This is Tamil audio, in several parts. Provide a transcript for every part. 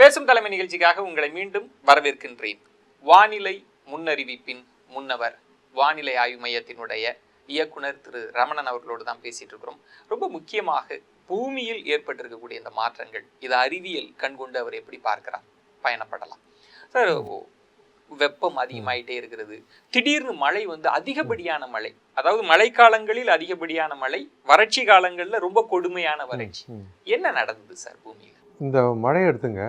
பேசும் தலைமை நிகழ்ச்சிக்காக உங்களை மீண்டும் வரவேற்கின்றேன். வானிலை முன்னறிவிப்பின் முன்னவர் வானிலை ஆய்வு மையத்தினுடைய இயக்குனர் திரு ரமணன் அவர்களோடு தான் பேசிட்டு இருக்கிறோம். ரொம்ப முக்கியமாக பூமியில் ஏற்பட்டிருக்கக்கூடிய இந்த மாற்றங்கள் இது அறிவியல் கண்கொண்டு அவர் எப்படி பார்க்கிறார்? பயணப்படலாம். சார் வெப்பம் அதிகமாயிட்டே இருக்கிறது. திடீர்னு மழை வந்து அதிகப்படியான மழை அதாவது மழைக்காலங்களில் அதிகப்படியான மழை வறட்சி காலங்கள்ல ரொம்ப கொடுமையான வறட்சி. என்ன நடந்தது சார் பூமியில? இந்த மழை எடுத்துங்க.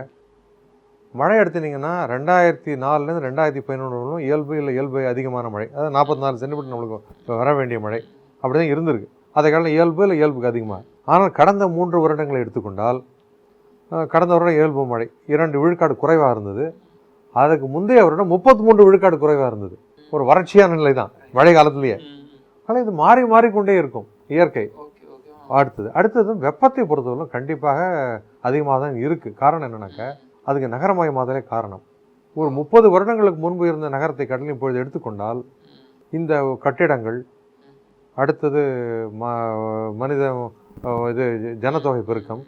மழை எடுத்துனீங்கன்னா ரெண்டாயிரத்தி நாலுலேருந்து ரெண்டாயிரத்தி பதினொன்றுலும் இயல்பு இல்லை இயல்பு அதிகமான மழை. அதாவது நாற்பத்தி நாலு சென்டிமீட்டர் நம்மளுக்கு வர வேண்டிய மழை. அப்படி தான் இருந்திருக்கு. அதை காலம் இயல்பு இல்லை இயல்புக்கு அதிகமாக. ஆனால் கடந்த மூன்று வருடங்களை எடுத்துக்கொண்டால் கடந்த வருடம் இயல்பு மழை. இரண்டு விழுக்காடு குறைவாக இருந்தது. அதுக்கு முந்தைய வருடம் முப்பத்தி மூன்று விழுக்காடு குறைவாக இருந்தது. ஒரு வறட்சியான நிலை தான் மழை காலத்திலேயே. ஆனால் இது மாறி மாறிக்கொண்டே இருக்கும் இயற்கை. அடுத்தது அடுத்தது வெப்பத்தை பொறுத்தவரைக்கும் கண்டிப்பாக அதிகமாக தான் இருக்குது காரணம் என்னன்னாக்கா அதுக்கு நகரமயமாதலே காரணம். ஒரு முப்பது வருடங்களுக்கு முன்பு இருந்த நகரத்தை கடலில் இப்பொழுது எடுத்துக்கொண்டால் இந்த கட்டிடங்கள் அடுத்தது ம மனித இது ஜனத்தொகை பெருக்கம்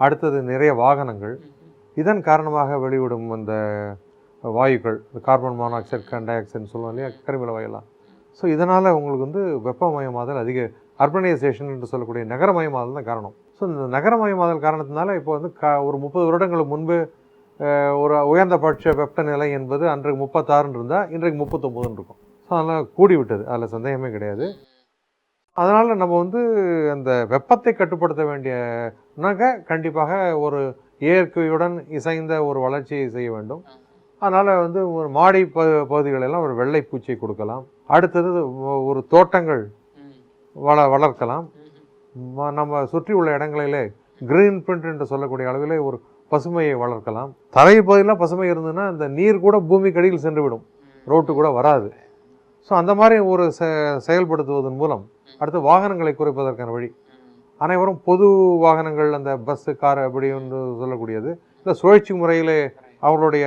அடுத்தது நிறைய வாகனங்கள் இதன் காரணமாக வெளிவிடும் அந்த வாயுக்கள் கார்பன் மோனாக்சைடு கார்பன் டை ஆக்சைடுன்னு சொல்லுவோம் இல்லையா கரிமல வாயெல்லாம் ஸோ இதனால் உங்களுக்கு வந்து வெப்பமயமாதல் அதிக அர்பனைசேஷன் என்று சொல்லக்கூடிய நகரமயமாதல் தான் காரணம். ஸோ இந்த நகரமயமாதல் காரணத்தினால இப்போ வந்து க ஒரு முப்பது வருடங்களுக்கு முன்பு ஒரு உயர்ந்தபட்ச வெப்பநிலை என்பது அன்றைக்கு முப்பத்தாறுன்னு இருந்தால் இன்றைக்கு முப்பத்தொம்போதுன்னு இருக்கும். ஸோ அதனால் கூடி விட்டது. அதில் சந்தேகமே கிடையாது. அதனால் நம்ம வந்து அந்த வெப்பத்தை கட்டுப்படுத்த வேண்டியனாக்க கண்டிப்பாக ஒரு இயற்கையுடன் இசைந்த ஒரு வளர்ச்சியை செய்ய வேண்டும். அதனால் வந்து ஒரு மாடி ப பகுதிகளெல்லாம் ஒரு வெள்ளை பூச்சியை கொடுக்கலாம். அடுத்தது ஒரு தோட்டங்கள் வள வளர்க்கலாம். நம்ம சுற்றி உள்ள இடங்களிலே கிரீன் பிரிண்ட் என்று சொல்லக்கூடிய அளவிலே ஒரு பசுமையை வளர்க்கலாம். தரை பகுதியில் பசுமை இருந்ததுன்னா அந்த நீர் கூட பூமிக்கு அடியில் சென்றுவிடும். ரோட்டு கூட வராது. ஸோ அந்த மாதிரி ஒரு செ செயல்படுத்துவதன் மூலம் அடுத்து வாகனங்களை குறைப்பதற்கான வழி. அனைவரும் பொது வாகனங்கள் அந்த பஸ்ஸு கார் அப்படி என்று சொல்லக்கூடியது. இல்லை சுழற்சி முறையிலே அவர்களுடைய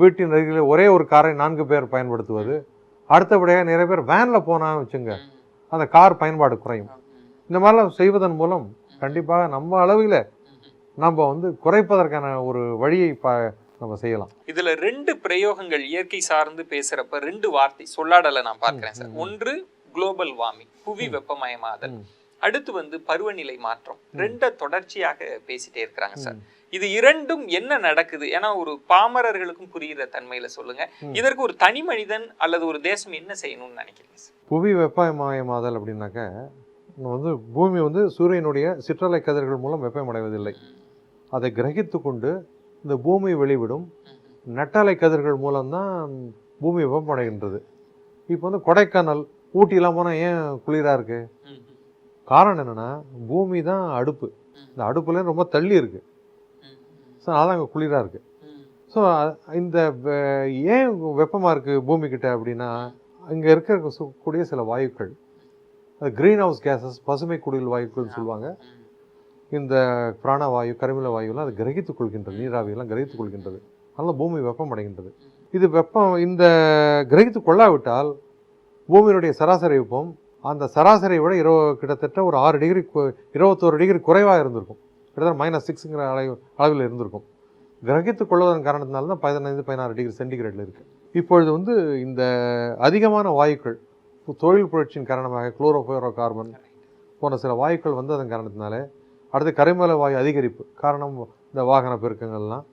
வீட்டின் அருகில் ஒரே ஒரு காரை நான்கு பேர் பயன்படுத்துவது. அடுத்தபடியாக நிறைய பேர் வேனில் போனால் வச்சுங்க அந்த கார் பயன்பாடு குறையும். இந்த மாதிரிலாம் செய்வதன் மூலம் கண்டிப்பாக நம்ம அளவில் நம்ம வந்து குறைப்பதற்கான ஒரு வழியை ப நம்ம செய்யலாம் இதுல ரெண்டு பிரயோகங்கள் இயற்கை சார்ந்து பேசுறப்ப ரெண்டு வார்த்தை சொல்லாடல நான் பார்க்கிறேன் சார். ஒன்று குளோபல் வார்மிங் புவி. வெப்பமயமாதல். அடுத்து வந்து பருவநிலை மாற்றம். ரெண்ட தொடர்ச்சியாக பேசிட்டே இருக்கிறாங்க சார். இது இரண்டும் என்ன நடக்குது ஏன்னா ஒரு பாமரர்களுக்கும் புரிகிற தன்மையில சொல்லுங்க. இதற்கு ஒரு தனி மனிதன் அல்லது ஒரு தேசம் என்ன செய்யணும்னு நினைக்கிறீங்க புவி வெப்பமயமாதல் அப்படின்னாக்க வந்து பூமி வந்து சூரியனுடைய சிற்றலை கதிர்கள் மூலம் வெப்பமடைவதில்லை அதை கிரகித்து கொண்டு இந்த பூமி வெளிவிடும். நெட்டாலை கதிர்கள் மூலம்தான் பூமி வெப்பமடைகின்றது. இப்போ வந்து கொடைக்கானல் ஊட்டிலாம் போனால் ஏன் குளிராக இருக்கு? காரணம் என்னன்னா பூமி தான் அடுப்பு. இந்த அடுப்புல ரொம்ப தள்ளி இருக்கு. ஸோ அதான் அங்கே குளிராக இருக்கு. ஸோ இந்த ஏன் வெப்பமாக இருக்குது பூமி கிட்ட அப்படின்னா அங்கே இருக்கிற கூடிய சில வாயுக்கள். அது க்ரீன் ஹவுஸ் கேஸஸ் பசுமை குடில் வாயுக்கள்னு சொல்லுவாங்க. இந்த பிராணவாயு கருமில வாயுலாம் அது கிரகித்துக் கொள்கின்றது நீராவியெல்லாம் கிரகித்துக் கொள்கின்றது. அதனால் பூமி வெப்பமடைகின்றது இது வெப்பம் இந்த கிரகித்து கொள்ளாவிட்டால் பூமியினுடைய சராசரி வெப்பம் அந்த சராசரியை விட இரவு கிட்டத்தட்ட ஒரு ஆறு டிகிரி இருபத்தோரு டிகிரி குறைவாக இருந்திருக்கும். கிட்டத்தட்ட மைனஸ் சிக்ஸுங்கிற அளவு அளவில் இருந்திருக்கும். கிரகித்துக் கொள்வதன் காரணத்தினால தான் பதினைந்து பதினாறு டிகிரி சென்டிகிரேடில் இருக்குது இப்பொழுது வந்து இந்த அதிகமான வாயுக்கள் தொழில் புரட்சியின் காரணமாக குளோரோஃபோரோ கார்பன் போன்ற சில வாயுக்கள் வந்ததன் காரணத்தினாலே அடுத்து கரிமல வாயு அதிகரிப்பு காரணம் இந்த வாகன பெருக்கங்கள்லாம்.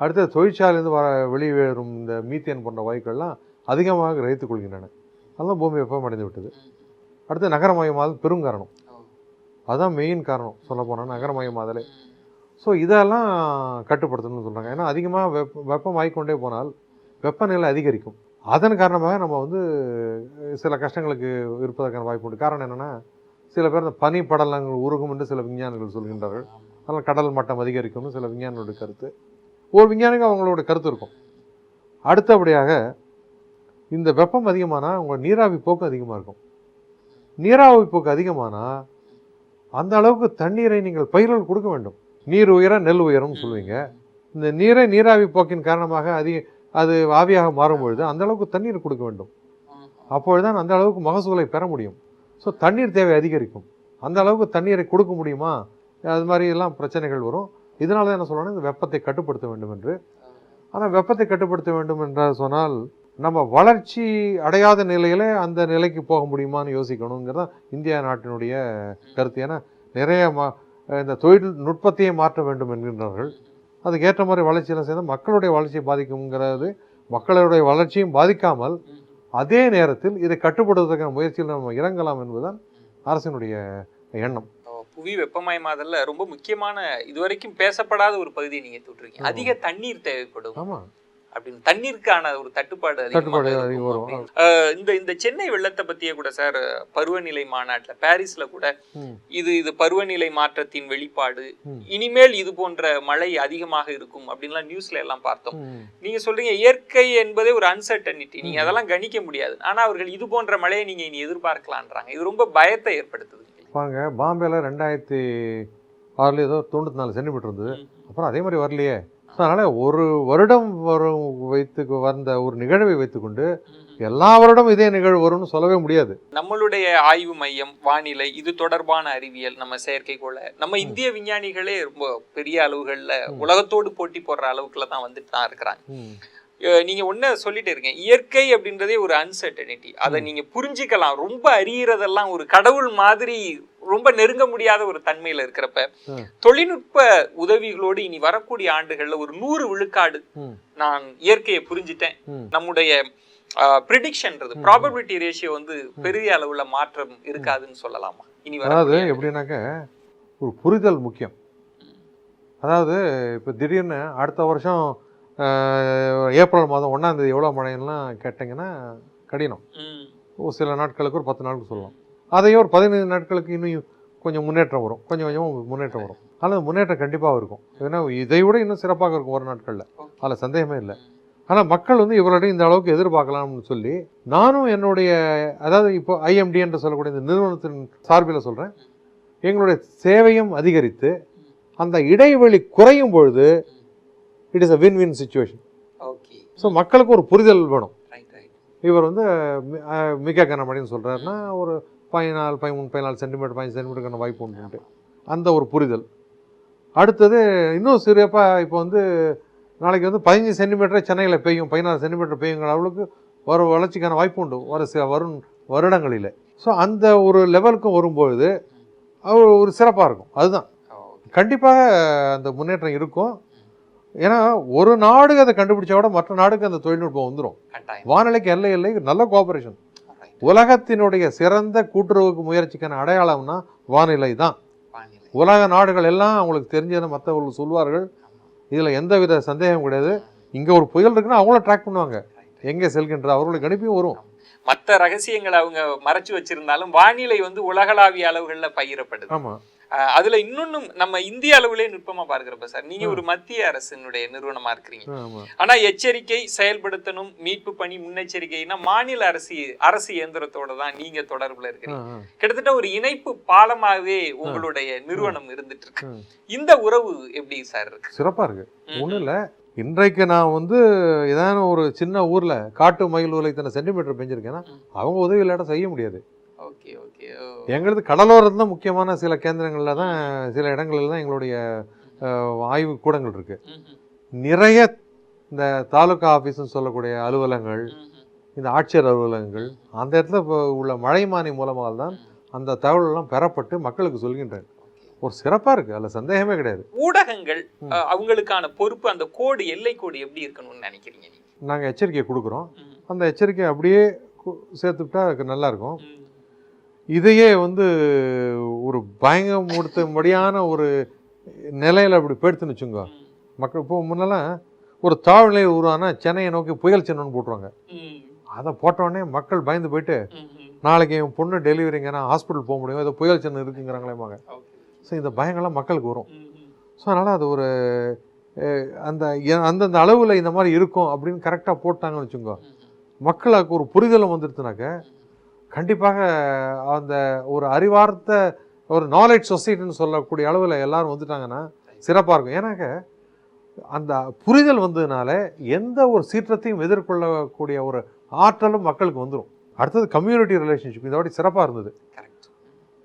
அடுத்து தொழிற்சாலையிலிருந்து வர வெளியேறும் இந்த மீத்தேன் போன்ற வாயுக்கள்லாம் அதிகமாக கிரகித்துக் கொள்கின்றன. அதெல்லாம் பூமி வெப்பமடைந்து விட்டது. அடுத்து நகரமயமாதல் பெருங்காரணம் அதுதான் மெயின் காரணம். சொல்ல போனால் நகரமயமாதலே. ஸோ இதெல்லாம் கட்டுப்படுத்தணும்னு சொல்கிறாங்க ஏன்னா அதிகமாக வெப்ப வெப்பம் ஆகிக்கொண்டே போனால் வெப்பநிலை அதிகரிக்கும். அதன் காரணமாக நம்ம வந்து சில கஷ்டங்களுக்கு இருப்பதற்கான வாய்ப்பு உண்டு. காரணம் என்னென்னா சில பேர் இந்த பனி படலங்கள் உருகும் என்று சில விஞ்ஞானிகள் சொல்கின்றார்கள். அதனால் கடல் மட்டம் அதிகரிக்கும்னு சில விஞ்ஞானிகளுடைய கருத்து. ஒரு விஞ்ஞானிக்கு அவங்களோட கருத்து இருக்கும். அடுத்தபடியாக இந்த வெப்பம் அதிகமானால் உங்கள் நீராவி போக்கு அதிகமாக இருக்கும். நீராவி போக்கு அதிகமானால் அந்த அளவுக்கு தண்ணீரை நீங்கள் பயிர்கள் கொடுக்க வேண்டும். நீர் உயர நெல் உயரும்னு சொல்லுவீங்க. இந்த நீரை நீராவி போக்கின் காரணமாக அதிக அது ஆவியாக மாறும் பொழுது அந்த அளவுக்கு தண்ணீர் கொடுக்க வேண்டும். அப்பொழுதுதான் அந்த அளவுக்கு மகசூலை பெற முடியும். ஸோ தண்ணீர் தேவை அதிகரிக்கும். அந்த அளவுக்கு தண்ணீரை கொடுக்க முடியுமா? அது மாதிரி எல்லாம் பிரச்சனைகள் வரும். இதனால தான் என்ன சொல்லணும் இந்த வெப்பத்தை கட்டுப்படுத்த வேண்டும் என்று. ஆனால் வெப்பத்தை கட்டுப்படுத்த வேண்டும் என்று சொன்னால் நம்ம வளர்ச்சி அடையாத நிலையில அந்த நிலைக்கு போக முடியுமான்னு யோசிக்கணுங்கிறது இந்தியா நாட்டினுடைய கருத்து. ஏன்னா நிறைய மா இந்த தொழில்நுட்பத்தையே மாற்ற வேண்டும் என்கின்றார்கள் அதுக்கு ஏற்ற மாதிரி வளர்ச்சியெல்லாம் சேர்ந்தால் மக்களுடைய வளர்ச்சியை பாதிக்குங்கிறது மக்களுடைய வளர்ச்சியும் பாதிக்காமல் அதே நேரத்தில் இதை கட்டுப்படுத்துவதற்கான முயற்சியில் நம்ம இறங்கலாம் என்பதுதான் அரசினுடைய எண்ணம். புவி வெப்பமயமாதல்ல. ரொம்ப முக்கியமான இதுவரைக்கும் பேசப்படாத ஒரு பகுதியை நீங்க தொட்டிருக்கீங்க. ஆமா. அதிக தண்ணீர் தேவைப்படும். ஆமாம் அப்படின்னு தண்ணீருக்கான ஒரு தட்டுப்பாடு அதிகமாக இந்த இந்த சென்னை வெள்ளத்தை பத்தியே கூட சார் பருவநிலை மாநாட்டுல பாரிஸ்ல கூட. இது இது பருவநிலை மாற்றத்தின் வெளிப்பாடு. இனிமேல் இது போன்ற மழை அதிகமாக இருக்கும் அப்படின்லாம் நியூஸ்ல எல்லாம் பார்த்தோம். நீங்க சொல்றீங்க இயற்கை என்பதே ஒரு அன்சர்டனிட்டி நீங்க அதெல்லாம் கணிக்க முடியாது. ஆனா அவர்கள் இது போன்ற மழையை நீங்க இனி எதிர்பார்க்கலான்றாங்க. இது ரொம்ப பயத்தை ஏற்படுத்துது வாங்க பாம்பேல ரெண்டாயிரத்தி ஆறுல ஏதோ தொண்ணூத்தி நாலு சென்டிமீட்டர் இருந்தது. அப்புறம் அதே மாதிரி வரலையே. அதனால ஒரு வருடம் வரும் வைத்து வந்த ஒரு நிகழ்வை வைத்துக்கொண்டு எல்லா வருடம் இதே நிகழ்வு வரும்னு சொல்லவே முடியாது. நம்மளுடைய ஆய்வு மையம் வானிலை இது தொடர்பான அறிவியல் நம்ம செயற்கைக்கோள நம்ம இந்திய விஞ்ஞானிகளே ரொம்ப பெரிய அளவுகள்ல உலகத்தோடு போட்டி போடுற அளவுக்குள்ள தான் வந்துட்டு தான் இருக்கிறாங்க. நீங்க ஒண்ணு சொல்லிட்டு இருக்கீங்க இயற்கை அப்படின்றதே ஒரு அன்சர்டனிட்டி அதை நீங்க புரிஞ்சுக்கலாம். ரொம்ப அறியறதெல்லாம் ஒரு கடவுள் மாதிரி ரொம்ப நெருங்க முடியாத ஒரு தன்மையில இருக்கிறப்ப. தொழில்நுட்ப உதவிகளோடு இனி வரக்கூடிய ஆண்டுகள்ல ஒரு நூறு விழுக்காடு. நான் இயற்கையை புரிஞ்சிட்டேன். நம்முடைய ப்ரிடிக்ஷன்றது ப்ராபபிலிட்டி ரேஷியோ வந்து பெரிய அளவுல மாற்றம் இருக்காதுன்னு சொல்லலாமா? இனி அதாவது எப்படின்னாக்க ஒரு புரிதல் முக்கியம். அதாவது இப்போ திடீர்னு அடுத்த வருஷம் ஏப்ரல் மாதம் ஒன்றாம் தேதி எவ்வளோ மழைன்னுலாம் கேட்டிங்கன்னா கடினம். ஒரு சில நாட்களுக்கு ஒரு பத்து நாளுக்கு சொல்லலாம். அதையே ஒரு பதினைந்து நாட்களுக்கு இன்னும் கொஞ்சம் முன்னேற்றம் வரும். கொஞ்சம் கொஞ்சமாக முன்னேற்றம் வரும். ஆனால் முன்னேற்றம் கண்டிப்பாக இருக்கும். ஏன்னா இதை விட இன்னும் சிறப்பாக இருக்கும் ஒரு நாட்களில். அதில் சந்தேகமே இல்லை. ஆனால் மக்கள் வந்து இவர்களிடம் இந்த அளவுக்கு எதிர்பார்க்கலாம்னு சொல்லி நானும் என்னுடைய அதாவது இப்போ ஐஎம்டி என்று சொல்லக்கூடிய இந்த நிறுவனத்தின் சார்பில் சொல்கிறேன் எங்களுடைய சேவையும் அதிகரித்து அந்த இடைவெளி குறையும் பொழுது it is a win win situation okay so மக்களுக்கு ஒரு புரிதல் வேணும். இவர் வந்து மிக கனமழைன்னு சொல்கிறாருன்னா ஒரு பதினாலு பதிமூணு பதினாலு சென்டிமீட்டர் பதினஞ்சு சென்டிமீட்டருக்கான வாய்ப்பு உண்டு. அந்த ஒரு புரிதல். அடுத்தது இன்னும் சிறப்பாக இப்போ வந்து நாளைக்கு வந்து பதினஞ்சு சென்டிமீட்டரே சென்னையில் பெய்யும் பதினாறு சென்டிமீட்டர் பெய்யுங்கிற அளவுக்கு வர வளர்ச்சிக்கான வாய்ப்பு உண்டு. வர சில வரும் வருடங்களில். ஸோ அந்த ஒரு லெவலுக்கும் வரும்பொழுது அது ஒரு சிறப்பாக இருக்கும். அதுதான். கண்டிப்பாக அந்த முன்னேற்றம் இருக்கும். ஏன்னா ஒரு நாடு அதை கண்டுபிடிச்சா விட மற்ற நாடுக்கு அந்த தொழில்நுட்பம் வந்துடும் வானிலைக்கு எல்லை எல்லை நல்ல கோஆபரேஷன். உலகத்தினுடைய சிறந்த கூட்டுறவுக்கு முயற்சிக்கான அடையாளம்னா வானிலை தான். உலக நாடுகள் எல்லாம் அவங்களுக்கு தெரிஞ்சதை மற்றவர்கள் சொல்வார்கள். இதில் எந்தவித சந்தேகம் கிடையாது. இங்கே ஒரு புயல் இருக்குன்னா அவங்கள ட்ராக் பண்ணுவாங்க. எங்கே செல்கின்ற அவர்களுக்கு அனுப்பியும் வரும். மத்த ரகசியங்களை அவங்க மறைச்சு வச்சிருந்தாலும் வானிலை வந்து உலகளாவிய அளவுகள்ல பகிரப்படுது. ஆமாம் அதுல இன்னொன்னும் நம்ம இந்திய அளவுலயே நுட்பமா பார்க்கிறப்ப சார் நீங்க ஒரு மத்திய அரசினுடைய நிறுவனமா இருக்கிறீங்க. ஆனா எச்சரிக்கை செயல்படுத்தணும் மீட்பு பணி முன்னெச்சரிக்கைனா மாநில அரசு அரசு இயந்திரத்தோட தான் நீங்க தொடர்புல இருக்கிறீங்க. கிட்டத்தட்ட ஒரு இணைப்பு பாலமாவே உங்களுடைய நிறுவனம் இருந்துட்டு இருக்கு. இந்த உறவு எப்படி சார் இருக்கு? சிறப்பாக இருக்கு. ஒன்றும் இல்லை. இன்றைக்கு நான் வந்து ஏதான ஒரு சின்ன ஊரில் காட்டு மயில் இத்தனை சென்டிமீட்டர் பெஞ்சிருக்கேன்னா. அவங்க உதவி இல்லாட்ட செய்ய முடியாது. Okay okay. எங்களது கடலோரம் தான் முக்கியமான சில கேந்திரங்களில் தான் சில இடங்களில் தான் எங்களுடைய ஆய்வு கூடங்கள் இருக்கு. நிறைய இந்த தாலுகா ஆஃபீஸ்னு சொல்லக்கூடிய அலுவலகங்கள் இந்த ஆட்சியர் அலுவலகங்கள் அந்த இடத்துல உள்ள மழைமானி மூலமாக தான் அந்த தகவலெல்லாம் பெறப்பட்டு மக்களுக்கு சொல்கின்றேன் ஒரு சிறப்பாக இருக்குது அதில் சந்தேகமே கிடையாது. ஊடகங்கள் அவங்களுக்கான பொறுப்பு அந்த கோடு எல்லை கோடு எப்படி இருக்கணும்னு நினைக்கிறீங்க நீங்க? நாங்கள் எச்சரிக்கை கொடுக்குறோம். அந்த எச்சரிக்கை அப்படியே சேர்த்துக்கிட்டா நல்லா இருக்கும். இதையே வந்து ஒரு பயங்கரமுடுத்தும்படியான ஒரு நிலையில் அப்படி போயிடுத்துன்னு வச்சுங்க. மக்கள் இப்போ முன்னெல்லாம் ஒரு தாழ்நிலை உருவானா சென்னையை நோக்கி புயல் சின்னம்னு போட்டுருவாங்க. அதை போட்டோடனே மக்கள் பயந்து போயிட்டு. நாளைக்கு என் பொண்ணு டெலிவரிங்கன்னா ஹாஸ்பிட்டல் போக முடியும் ஏதோ புயல் சின்னம் இருக்குங்கிறாங்களேமாங்க. ஸோ இந்த பயங்கள்லாம் மக்களுக்கு வரும். ஸோ அதனால் அது ஒரு அந்த அந்தந்த அளவில் இந்த மாதிரி இருக்கும் அப்படின்னு கரெக்டாக போட்டாங்கன்னு வச்சுக்கோ. மக்களுக்கு ஒரு புரிதலும் வந்துடுச்சுனாக்க கண்டிப்பாக அந்த ஒரு அறிவார்த்த ஒரு நாலேஜ் சொசைட்டின்னு சொல்லக்கூடிய அளவில் எல்லாரும் வந்துட்டாங்கன்னா சிறப்பாக இருக்கும். ஏன்னாக்க அந்த புரிதல் வந்ததுனால எந்த ஒரு சீற்றத்தையும் எதிர்கொள்ளக்கூடிய ஒரு ஆற்றலும் மக்களுக்கு வந்துடும் அடுத்தது கம்யூனிட்டி ரிலேஷன்ஷிப் இதோட சிறப்பாக இருந்தது.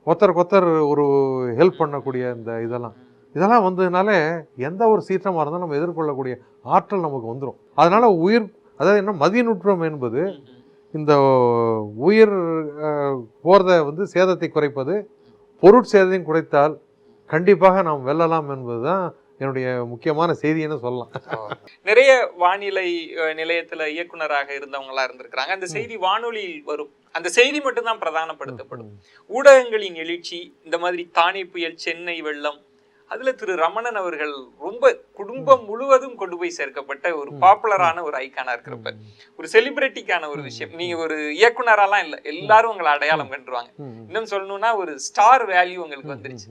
ஒருத்தருக்கு ஒருத்தர் ஒரு ஹெல்ப் பண்ணக்கூடிய இந்த இதெல்லாம். இதெல்லாம் வந்ததுனால எந்த ஒரு சீற்றமாக இருந்தாலும் நம்ம எதிர்கொள்ளக்கூடிய ஆற்றல் நமக்கு வந்துடும் அதனால உயிர் அதாவது என்ன மதிநுட்பம் என்பது இந்த உயிர் போறத வந்து சேதத்தை குறைப்பது பொருட்சேதத்தையும் குறைத்தால் கண்டிப்பாக நாம் வெல்லலாம் என்பதுதான் என்னுடைய முக்கியமான செய்தின்னு சொல்லலாம். நிறைய வானிலை நிலையத்துல இயக்குனராக இருந்தவங்களா இருந்திருக்கிறாங்க. அந்த செய்தி வானொலியில் வரும். அந்த செய்தி மட்டும்தான் பிரதானப்படுத்தப்படும். ஊடகங்களின் எழுச்சி இந்த மாதிரி தானே புயல் சென்னை வெள்ளம் அதுல திரு ரமணன் அவர்கள் ரொம்ப குடும்பம் முழுவதும் கொண்டு போய் சேர்க்கப்பட்ட ஒரு பாப்புலரான ஒரு ஐக்கானா இருக்கிறப்ப. ஒரு செலிபிரிட்டிக்கான ஒரு விஷயம். நீங்க ஒரு இயக்குனராலாம் இல்ல. எல்லாரும் உங்களை அடையாளம் கண்டுருவாங்க. இன்னும் சொல்லணும்னா ஒரு ஸ்டார் வேல்யூ உங்களுக்கு வந்துருச்சு.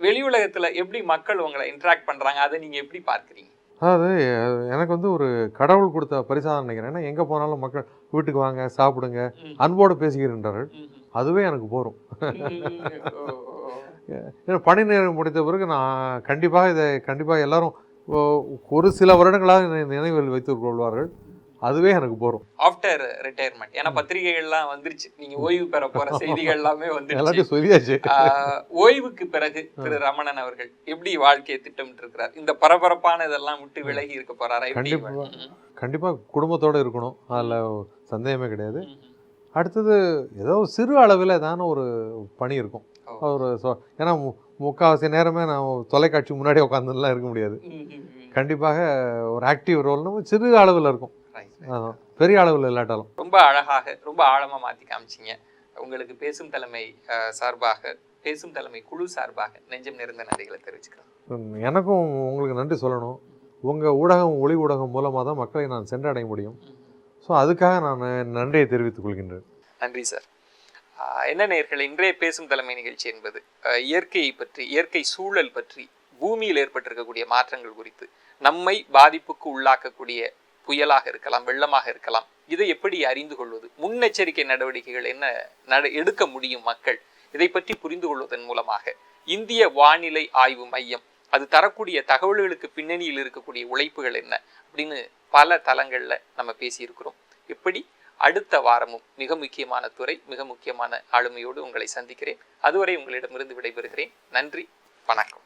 வெளி உலகத்துல எப்படி மக்கள் உங்களை இன்டராக்ட் பண்றாங்க? அதை நீங்க எப்படி பார்க்கறீங்க? அதாவது எனக்கு வந்து ஒரு கடவுள் கொடுத்த பரிசாதம் நினைக்கிறேன். ஏன்னா எங்கே போனாலும் மக்கள் வீட்டுக்கு வாங்க சாப்பிடுங்க. அன்போடு பேசுகின்றார்கள் ம், அதுவே எனக்கு போரும் ம். ஓ, ஓ, ஓ. ஏன்னா பணி நேரம் முடித்த பிறகு நான் கண்டிப்பாக இதை கண்டிப்பாக எல்லாரும் ஒரு சில வருடங்களாக நினைவில் வைத்துக் கொள்வார்கள். அதுவே எனக்கு போரும். ஆஃப்டர் ரிட்டையர்மெண்ட் ஏன்னா பத்திரிகைகள்லாம் வந்துருச்சு. நீங்க ஓய்வு பெற போற செய்திகள் எல்லாமே வந்துருச்சு. எல்லாத்தையும் சொல்லியாச்சு. ஓய்வுக்கு பிறகு திரு ரமணன் அவர்கள் எப்படி வாழ்க்கையை திட்டமிட்டு இருக்கிறார் இந்த பரபரப்பான இதெல்லாம் விட்டு விலகி இருக்க போறாரா எப்படி கண்டிப்பா. கண்டிப்பாக குடும்பத்தோடு இருக்கணும். அதில் சந்தேகமே கிடையாது. அடுத்தது ஏதோ சிறு அளவில் ஏதான ஒரு பணி இருக்கும். ஒரு சொ- ஏன்னா முக்காவாசி நேரமே நான் தொலைக்காட்சி முன்னாடி உட்காந்துலாம் இருக்க முடியாது. கண்டிப்பாக ஒரு ஆக்டிவ் ரோல்னு சிறு அளவில் இருக்கும். பெரிய அளவில் இல்லாட்டாலும். ரொம்ப அழகாக ரொம்ப ஆழமா மாத்தி காமிச்சீங்க. உங்களுக்கு பேசும் தலைமை சார்பாக பேசும் தலைமை குழு சார்பாக நெஞ்சம் நிறைந்த நன்றிகளை தெரிவிச்சுக்கிறேன். எனக்கும் உங்களுக்கு நன்றி சொல்லணும். உங்கள் ஊடகம் ஒளி ஊடகம் மூலமாக தான் மக்களை நான் சென்றடைய முடியும். ஸோ அதுக்காக நான் நன்றியை தெரிவித்துக் கொள்கின்றேன். நன்றி சார். என்ன நேர்கள்? இன்றைய பேசும் தலைமை நிகழ்ச்சி என்பது இயற்கையை பற்றி இயற்கை சூழல் பற்றி பூமியில் ஏற்பட்டிருக்கக்கூடிய மாற்றங்கள் குறித்து நம்மை பாதிப்புக்கு உள்ளாக்கக்கூடிய புயலாக இருக்கலாம் வெள்ளமாக இருக்கலாம் இதை எப்படி அறிந்து கொள்வது? முன்னெச்சரிக்கை நடவடிக்கைகள் என்ன நட எடுக்க முடியும் மக்கள்? இதை பற்றி புரிந்து கொள்வதன் மூலமாக இந்திய வானிலை ஆய்வு மையம் அது தரக்கூடிய தகவல்களுக்கு பின்னணியில் இருக்கக்கூடிய உழைப்புகள் என்ன அப்படின்னு பல தளங்கள்ல நம்ம பேசியிருக்கிறோம். எப்படி? அடுத்த வாரமும் மிக முக்கியமான துறை மிக முக்கியமான ஆளுமையோடு உங்களை சந்திக்கிறேன். அதுவரை உங்களிடமிருந்து விடைபெறுகிறேன். நன்றி வணக்கம்.